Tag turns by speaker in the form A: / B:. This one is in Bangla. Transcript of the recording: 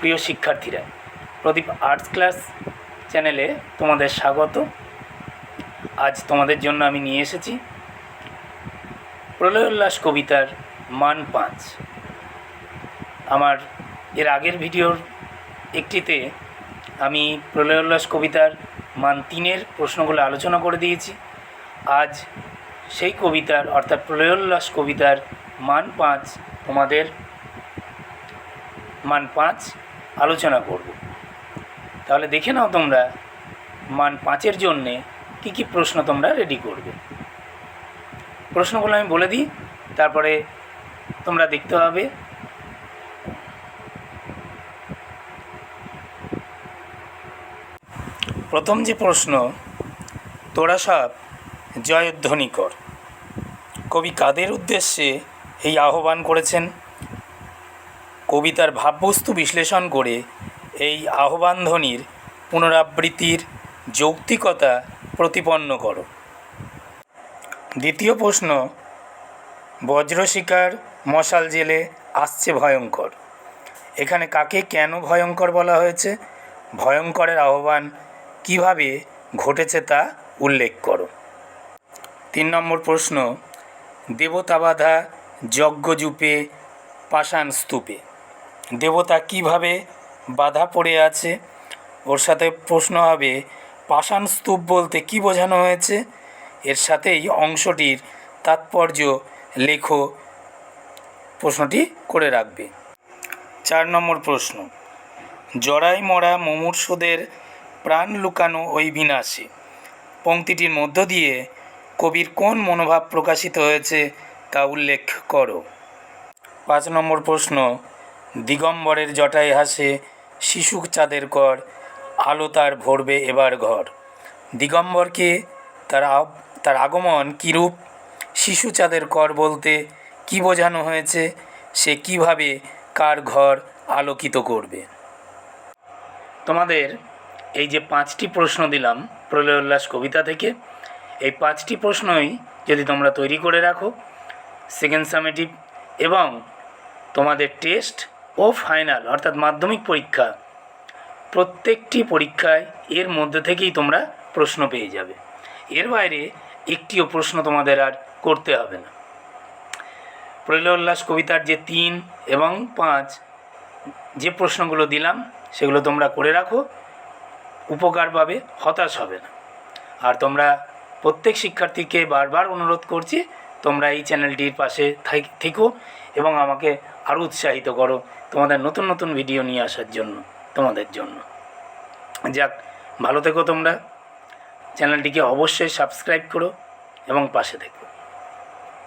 A: প্রিয় শিক্ষার্থীরা, প্রদীপ আর্টস ক্লাস চ্যানেলে তোমাদের স্বাগত। আজ তোমাদের জন্য আমি নিয়ে এসেছি প্রলয় উল্লাস কবিতার মান পাঁচ। আমার এর আগের ভিডিওর একটিতে আমি প্রলয় উল্লাস কবিতার মান তিনের প্রশ্নগুলো আলোচনা করে দিয়েছি। আজ সেই কবিতার, অর্থাৎ প্রলয় উল্লাস কবিতার মান পাঁচ তোমাদের মান পাঁচ আলোচনা করব। তাহলে দেখে নাও তোমরা মান পাঁচের জন্যে কী কী প্রশ্ন তোমরা রেডি করবে। প্রশ্নগুলো আমি বলে দিই, তারপরে তোমরা দেখতে হবে প্রথম যে প্রশ্ন, তোরা সব জয়ধ্বনি কর কবি কাদের উদ্দেশ্যে এই আহ্বান করেছেন? কবিতার ভাববস্তু বিশ্লেষণ করে এই আহ্বান ধ্বনির পুনরাবৃত্তির যৌক্তিকতা প্রতিপন্ন করো। দ্বিতীয় প্রশ্ন, বজ্রশিকার মশাল জেলে আসছে ভয়ঙ্কর। এখানে কাকে কেন ভয়ঙ্কর বলা হয়েছে? ভয়ঙ্করের আহ্বান কীভাবে ঘটেছে তা উল্লেখ করো। তিন নম্বর প্রশ্ন দেবতা বাধা যজ্ঞজূপে পাষাণ স্তূপে। দেবতা কীভাবে বাধা পড়ে আছে? ওর সাথে প্রশ্ন হবে, পাষাণ স্তূপ বলতে কি বোঝানো হয়েছে? এর সাথেই অংশটির তাৎপর্য লেখো, প্রশ্নটি করে রাখবে। চার নম্বর প্রশ্ন, জড়াই মরা মুমূর্ষুদের প্রাণ লুকানো ওই বিনাশে। পংক্তিটির মধ্য দিয়ে কবির কোন মনোভাব প্রকাশিত হয়েছে তা উল্লেখ করো। পাঁচ নম্বর প্রশ্ন দিগম্বরের জটায় হাসে শিশু চাঁদের কর, আলো তার ভরবে এবার ঘর। দিগম্বরকে তার তার আগমন কীরূপ? শিশু চাঁদের কর বলতে কি বোঝানো হয়েছে? সে কীভাবে কার ঘর আলোকিত করবে? তোমাদের এই যে পাঁচটি প্রশ্ন দিলাম প্রলয় কবিতা থেকে, এই পাঁচটি প্রশ্নই যদি তোমরা তৈরি করে রাখো সেকেন্ড সামেটিভ এবং তোমাদের টেস্ট ও ফাইনাল অর্থাৎ মাধ্যমিক পরীক্ষা। প্রত্যেকটি পরীক্ষায় এর মধ্যে থেকেই তোমরা প্রশ্ন পেয়ে যাবে। এর বাইরে একটিও প্রশ্ন তোমাদের আর করতে হবে না। প্রলয় উল্লাস কবিতার যে তিন এবং পাঁচ, যে প্রশ্নগুলো দিলাম, সেগুলো তোমরা করে রাখো। উপকার পাবে, হতাশ হবে না। আর তোমরা প্রত্যেক শিক্ষার্থীকে বারবার অনুরোধ করছি তোমরা এই চ্যানেলটির পাশে থেকো এবং আমাকে আরও উৎসাহিত করো তোমাদের নতুন নতুন ভিডিও নিয়ে আসার জন্য, তোমাদের জন্য। যাক, ভালো থেকো তোমরা। চ্যানেলটিকে অবশ্যই সাবস্ক্রাইব করো এবং পাশে থেকো।